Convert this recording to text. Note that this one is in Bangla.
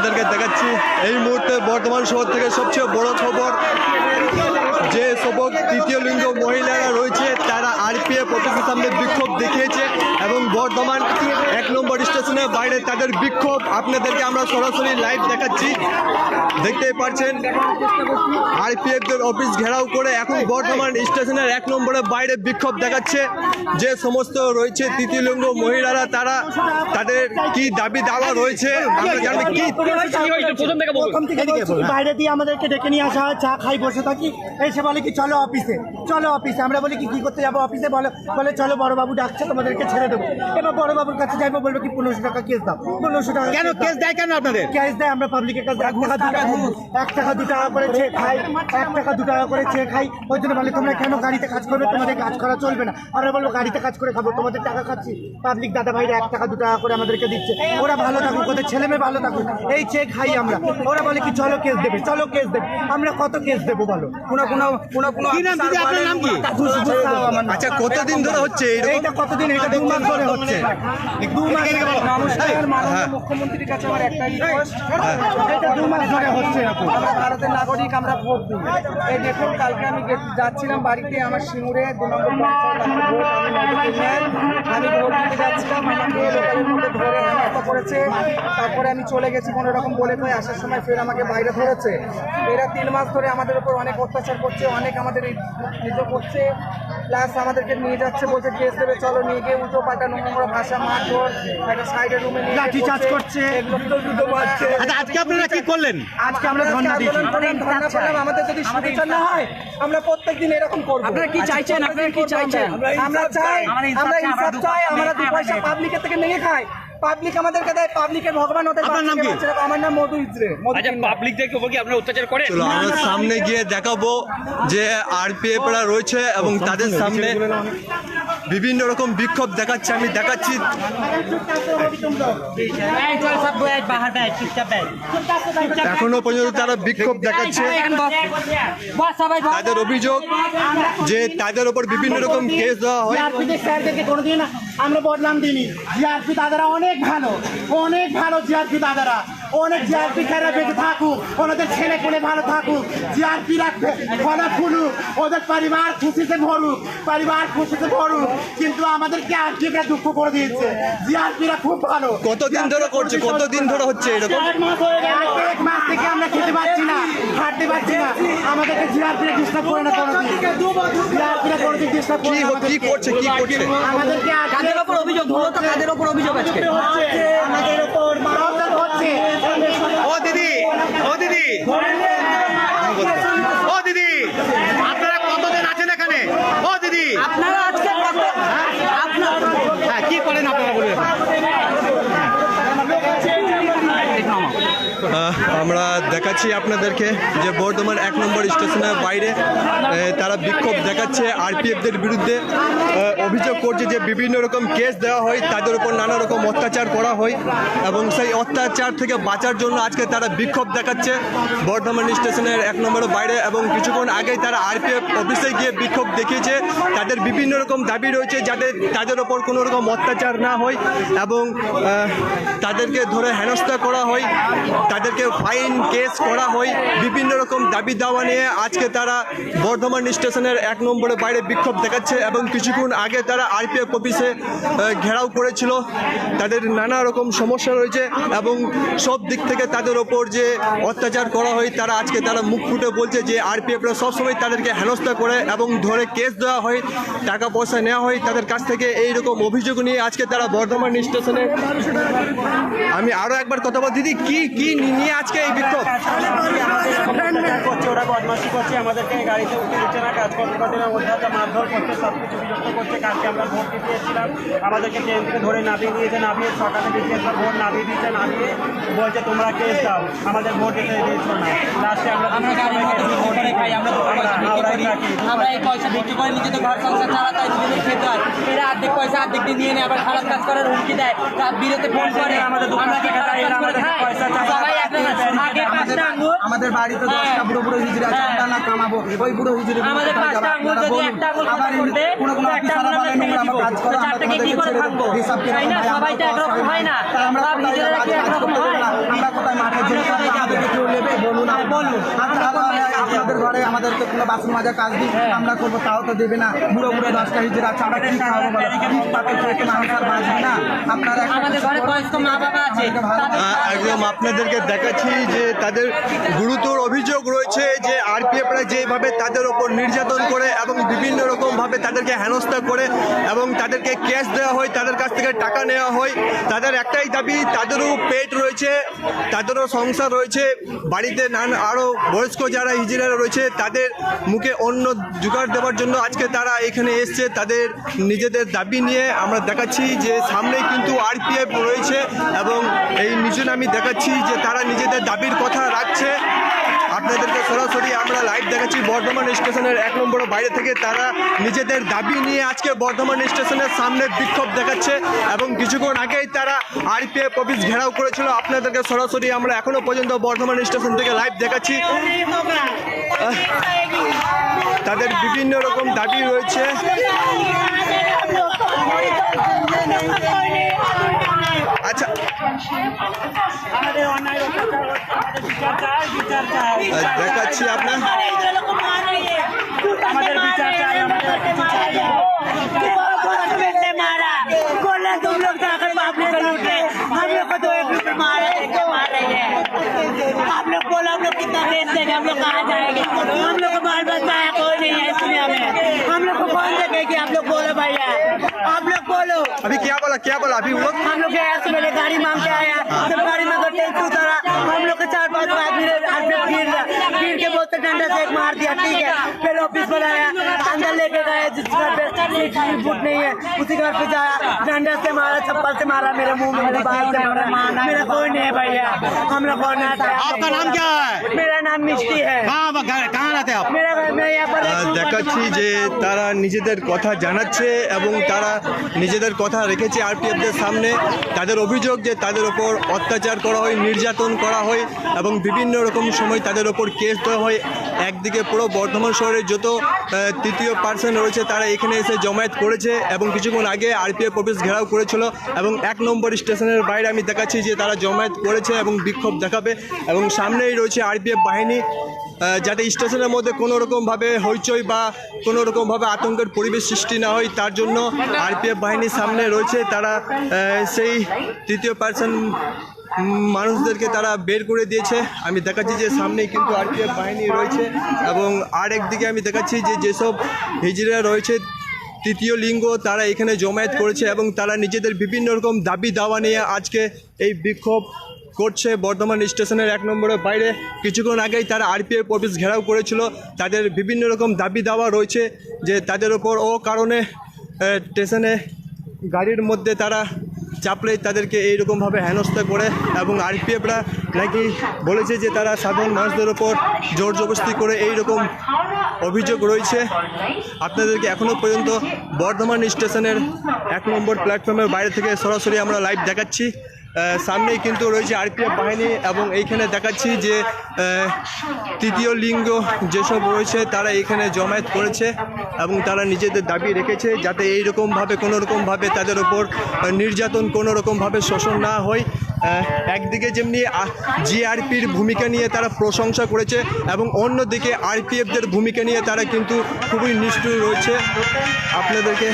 আপনাদেরকে দেখাচ্ছি, এই মুহূর্তে বর্তমান শহর থেকে সবচেয়ে বড় খবর, যে সবক তৃতীয় লিঙ্গ মহিলারা রয়েছে, তারা আরপিএফ অফিসের সামনে বিক্ষোভ দেখিয়েছে। বর্ধমান এক নম্বর স্টেশনের বাইরে তাদের বিক্ষোভ। আপনাদেরকে আমরা সরাসরি লাইভ দেখাচ্ছি। দেখতেই পাচ্ছেন আরপিএফদের অফিস ঘেরাও করে এখন বর্ধমান স্টেশনের এক নম্বরের বাইরে বিক্ষোভ দেখাচ্ছে। যে সমস্ত রয়েছে তৃতীয় লিঙ্গ মহিলারা, তারা তাদের কি দাবি দাওয়া রয়েছে? আমরা জানি কি বাইরে দিয়ে আমাদেরকে ডেকে নিয়ে আসা হয়, চা খাই, বসে থাকি। এসে বলে কি, চলো অফিসে চলো অফিসে আমরা বলি কি কি করতে যাব অফিসে বলে বলে, চলো বড়বাবু ডাকছে, তোমাদেরকে ছেড়ে দেবো। এবার বড়বাবুর কাছে যাইবো বলব কি পনেরোশো টাকা কেস দাও পনেরোশো টাকা কেন কেস দেয় কেন আপনাদের ক্যাশ দেয় আমরা পাবলিকের কাছে এক টাকা দু টাকা এক টাকা দু টাকা করে চেয়ে খাই এক টাকা দু টাকা করে চেয়ে খাই ওই জন্য বলে তোমরা কেন গাড়িতে কাজ করবে তোমাদের কাজ করা চলবে না আমরা বলব গাড়িতে কাজ করে খাব তোমাদের টাকা খাচ্ছি পাবলিক দাদা ভাইরা এক টাকা দু টাকা করে আমাদেরকে দিচ্ছে ওরা ভালো থাকুক ওদের ছেলে মেয়ে ভালো থাকুক এই চেয়ে খাই আমরা ওরা বলে কি চলো কেস দেবে চলো কেস দেবে আমরা কত কেস দেবো বলো কোনো কোনো কোনো কোনো কি নাম দিদি আপনার নাম কি। আচ্ছা কতদিন ধরে হচ্ছে এইটা কতদিন এটা দু মাস ধরে হচ্ছে নমস্কার মাননীয় হ্যাঁ। মুখ্যমন্ত্রীর কাছে আমার একটাই রিকোয়েস্ট দু মাস ধরে হচ্ছে আমরা ভারতের নাগরিক আমরা ভোট দিই। এই দেখুন কালকে আমি যাচ্ছিলাম বাড়িতে আমার সিঙ্গুরে দু নম্বর আমি ভোট দিতে যাচ্ছিলাম আমাকে লোকালের মধ্যে ধরে হেনস্থা করেছে। তারপরে আমি চলে গেছি কোনো রকম বলে কয়ে আসার সময় ফের আমাকে বাইরে ধরেছে। এরা তিন মাস ধরে আমাদের উপর অনেক অত্যাচার করছে অনেক আমাদের নিজে করছে। প্লাস আমাদেরকে নিয়ে যাচ্ছে বলছে কেস দেবে চলো নিয়ে গিয়ে উল্টো পাল্টা নোংরা ভাষা মারধর একটা সাইডের রুমে নিয়ে গিয়ে করছে। এগুলো দুটো দুটো মারছে আচ্ছা আজকে আপনারা কি করলেন? আজকে আমরা ধর্ণা দিয়েছি। ধর্ণা করলাম, আমাদের যদি সুবিচার না হয় আমরা প্রত্যেকদিন এরকম করব। আপনারা কি চাইছেন? আপনারা কি চাইছেন? আমরা চাই। আমরা ইনসাফ চাই আমরা দু পয়সা পাবলিকের থেকে নিয়ে খাই। পাবলিক আমাদেরকে দেয়। পাবলিকের ভগবান ওদের আপনার নাম কি? আমার নাম মধু আচ্ছা পাবলিকদেরকে উপর আপনারা অত্যাচার করেন? চলো আমরা সামনে গিয়ে দেখাবো যে আরপিএফরা রয়েছে এবং তাদের সামনে বিভিন্ন রকম বিক্ষোভ দেখাচ্ছে, আমি দেখাচ্ছি। এখনও পর্যন্ত তারা বিক্ষোভ দেখাচ্ছে। তাদের অভিযোগ যে তাদের ওপর বিভিন্ন রকম কেস দেওয়া হয়। আমরা বদনাম দিইনি। জিআরপি দাদারা অনেক ভালো অনেক ভালো জিআরপি দাদারা অনেক জিআরপি স্যাররা বেঁচে থাকুক ওনাদের ছেলে পেলে ভালো থাকুক জিআরপি রাখবে ফলা ফুলুক ওদের পরিবার খুশিতে ভরুক পরিবার খুশিতে ভরুক কিন্তু আমাদেরকে আর্থিকরা দুঃখ করে দিয়েছে? জিআরপিরা খুব ভালো কতদিন ধরে করছে? কতদিন ধরে হচ্ছে এরকম? এক মাস হয়ে গেল। এক মাস থেকে আমরা খেতে পাচ্ছি না হাঁটতে পারছি না। আমাদেরকে জিআরপিরা ডিস্টার্ব করে না কোনোদিন জিআরপিরা কোনোদিন ডিস্টার্ব কি করে না কি করছে? কি করছে? আমাদেরকে কাদের ওপর অভিযোগ মূলত কাদের ওপর অভিযোগ আজকে। হচ্ছে আমাদের উপর মারধর হচ্ছে। ও দিদি। ও দিদি আপনারা কতদিন আছেন এখানে? ও দিদি। আপনারা আজকে কত- হ্যাঁ কি করেন আপনারা বলুন? আমরা দেখাচ্ছি আপনাদেরকে যে বর্ধমান এক নম্বর স্টেশনের বাইরে তারা বিক্ষোভ দেখাচ্ছে আরপিএফদের বিরুদ্ধে। অভিযোগ করছে যে বিভিন্ন রকম কেস দেওয়া হয়, তাদের উপর নানা রকম অত্যাচার করা হয় এবং সেই অত্যাচার থেকে বাঁচার জন্য আজকে তারা বিক্ষোভ দেখাচ্ছে বর্ধমান স্টেশনের এক নম্বরের বাইরে এবং কিছুক্ষণ আগেই তারা আরপিএফ অফিসে গিয়ে বিক্ষোভ দেখিয়েছে। তাদের বিভিন্ন রকম দাবি রয়েছে যাতে তাদের ওপর কোনো রকম অত্যাচার না হয় এবং তাদেরকে ধরে হেনস্থা করা হয়। তাদেরকে ফাইন কেস করা হয়। বিভিন্ন রকম দাবি দাওয়া নিয়ে আজকে তারা বর্ধমান স্টেশনের এক নম্বরের বাইরে বিক্ষোভ দেখাচ্ছে এবং কিছুক্ষণ আগে তারা আরপিএফ অফিসে ঘেরাও করেছিল। তাদের নানা রকম সমস্যা রয়েছে এবং সব দিক থেকে তাদের ওপর যে অত্যাচার করা হয়, তারা আজকে তারা মুখ ফুটে বলছে যে আরপিএফরা সবসময় তাদেরকে হেনস্থা করে এবং ধরে কেস দেওয়া হয়, টাকা পয়সা নেওয়া হয়। তাদের কাছ থেকে এই রকম অভিযোগ নিয়ে আজকে তারা বর্ধমান স্টেশনে আমি আরও একবার কথা বল দিদি, কি কি নিয়ে আজকে এই বিক্ষোভ। করছে ওরা বদমাশি করছে আমাদেরকে গাড়িতে উঠে দিচ্ছে না কাজ করতে পারছে না অত্যাচার মারধর করছে সব কিছু বিরক্ত করছে। কালকে আমরা ভোট দিতে এসেছিলাম আমাদেরকে ট্রেন থেকে ধরে নামিয়ে দিয়েছে নামিয়ে সকালে দিতে এসে ভোট নামিয়ে দিয়েছে নামিয়ে বলছে তোমরা কেস দাও আমাদের ভোট দিতে দিয়েছ না। লাস্টে আমরা আমরা বিক্রি করে তো এই পয়সা বিক্রি করে নিজেদের ঘর সংসার চালাতে হয় নিজেদের খেতে হয়। এরা অর্ধেক পয়সা অর্ধেক দিয়ে নিয়ে নেয় আবার খারাপ কাজ করার হুমকি দেয় রাত বিরেতে ফোন করে। আমাদের দোকান থেকে খারাপ কাজ করে? আমাদের পয়সা চাই। আমাদের বাড়িতে হ্যাঁ। দশটা বুড়ো বুড়ো হিজড়ি আছে হ্যাঁ। আমরা না কামাবো ওই বুড়ো হিজড়ি আমাদের পাঁচটা আঙ্গুল যদি একটা আঙ্গুল কথা কোনো কোনো অফিসার নোংরা কাজ তো করে আমরা চারটাকে কি করে থাকব হিসাব কি না সবাই তো একরকম হয় না আমরা নিজেরা কি একরকম হয়। আমরা কোথায় আমাদেরকে কোনো বাসন মাজার কাজ দিই আমরা করব তাও তো দেবে না। বুড়ো বুড়ো দশটা হিজড়া আছে আমরা কি মানুষ আর বাঁচবে না। আপনারা একদম আপনাদেরকে দেখাচ্ছি যে তাদের গুরুতর অভিযোগ রয়েছে যে আরপিএফরা যেভাবে তাদের ওপর নির্যাতন করে এবং বিভিন্ন রকম ভাবে তাদেরকে হেনস্থা করে এবং তাদেরকে ক্যাশ দেওয়া হয় তাদের কাছ থেকে টাকা নেওয়া হয়। তাদের একটাই দাবি তাদেরও পেট রয়েছে তাদেরও সংসার রয়েছে বাড়িতে নান আরও বয়স্ক যারা হিজিরা রয়েছে তাদের মুখে অন্য জোগাড় দেওয়ার জন্য আজকে তারা এখানে এসছে। তাদের নিজেদের দাবি নিয়ে আমরা দেখাচ্ছি যে সামনেই কিন্তু আরপিএফ রয়েছে এবং এই নিচুন আমি দেখাচ্ছি যে তারা নিজেদের দাবির কথা রাখছে। আপনাদেরকে সরাসরি আমরা লাইভ দেখাচ্ছি বর্ধমান স্টেশনের এক নম্বর বাইরে থেকে। তারা নিজেদের দাবি নিয়ে আজকে বর্ধমান স্টেশনের সামনে বিক্ষোভ দেখাচ্ছে এবং কিছুক্ষণ আগেই তারা আরপিএফ অফিস ঘেরাও করেছিল। আপনাদেরকে সরাসরি আমরা এখনও পর্যন্ত বর্ধমান স্টেশন থেকে লাইভ দেখাচ্ছি। তাদের বিভিন্ন রকম দাবি রয়েছে। আচ্ছা देखा अच्छी आपने हमारे विचार चाहिए हमारे मारा बोला तुम लोग जाकर हम लोग को दो एक रुपये लोग बोला हम लोग कितना हम लोग कहाँ जाएँगे हम लोग को बाल बचाया नहीं है इस दुनिया में। हम लोग को कौन देखे कि आप लोग बोलो भैया आप लोग बोलो। अभी क्या बोला क्या बोला? अभी वो हम लोग के से मेरे गाड़ी मांग के आया। सब गाड़ी में टेंशन उतारा। हम लोग के चार पाँच आदमी आदमी गिर गिर के बोलते डंडा से एक मार दिया ठीक है। फिर ऑफ़िस बनाया अंदर लेके गए जिस घर पे सीट फुट नहीं है उसी घर पे जाया डंडा से मारा चप्पल से मारा मेरे मुंह में मेरे बाल से मारा मेरा कोई नहीं है भैया हम लोग कौन आता है आपका नाम क्या है मेरा नाम मिष्टी है कहाँ कहाँ रहते हैं आप मेरा मैं यहाँ पर আহ, দেখাচ্ছি যে তারা নিজেদের কথা জানাচ্ছে এবং তারা নিজেদের কথা রেখেছে আরপিএফদের সামনে তাদের অভিযোগ যে তাদের ওপর অত্যাচার করা হয় নির্যাতন করা হয় এবং বিভিন্ন রকম সময় তাদের ওপর কেস দেওয়া হয় একদিকে পুরো বর্ধমান শহরের যত তৃতীয় পার্সন রয়েছে, তারা এখানে এসে জমায়েত করেছে এবং কিছুক্ষণ আগে আরপিএফ অফিস ঘেরাও করেছিল এবং এক নম্বর স্টেশনের বাইরে আমি দেখাচ্ছি যে তারা জমায়েত করেছে এবং বিক্ষোভ দেখাবে এবং সামনেই রয়েছে আরপিএফ বাহিনী যাতে স্টেশনের মধ্যে কোনো রকমভাবে হইচই বা কোনো রকমভাবে আতঙ্কের পরিবেশ সৃষ্টি না হয়, তার জন্য আরপিএফ বাহিনীর সামনে রয়েছে, তারা সেই তৃতীয় পার্সন মানুষদেরকে তারা বের করে দিয়েছে। আমি দেখাচ্ছি যে সামনেই কিন্তু আরপিএফ বাহিনী রয়েছে এবং আর একদিকে আমি দেখাচ্ছি যে যেসব হিজড়া রয়েছে, তৃতীয় লিঙ্গ তারা এখানে জমায়েত করেছে এবং তারা নিজেদের বিভিন্ন রকম দাবি দাওয়া নিয়ে আজকে এই বিক্ষোভ করছে বর্ধমান স্টেশনের এক নম্বরের বাইরে। কিছুক্ষণ আগেই তারা আরপিএফ অফিস ঘেরাও করেছিল। তাদের বিভিন্ন রকম দাবি দাওয়া রয়েছে যে তাদের ওপর ও কারণে স্টেশনে গাড়ির মধ্যে তারা চাপলেই তাদেরকে এইরকমভাবে হেনস্থা করে এবং আরপিএফরা নাকি বলেছে যে তারা সাধারণ মানুষদের ওপর জোর জবরস্তি করে এই রকম অভিযোগ রয়েছে। আপনাদেরকে এখনও পর্যন্ত বর্ধমান স্টেশনের এক নম্বর প্ল্যাটফর্মের বাইরে থেকে সরাসরি আমরা লাইভ দেখাচ্ছি। সামনেই কিন্তু রয়েছে আরপিএফ বাহিনী এবং এইখানে দেখাচ্ছি যে তৃতীয় লিঙ্গ যেসব রয়েছে, তারা এখানে জমায়েত করেছে এবং তারা নিজেদের দাবি রেখেছে যাতে এইরকমভাবে কোনো রকমভাবে তাদের ওপর নির্যাতন কোনো রকমভাবে শোষণ না হয়। একদিকে যেমনি জিআরপির ভূমিকা নিয়ে তারা প্রশংসা করেছে এবং অন্যদিকে আরপিএফদের ভূমিকা নিয়ে তারা কিন্তু খুবই নিষ্ঠুর রয়েছে। আপনাদেরকে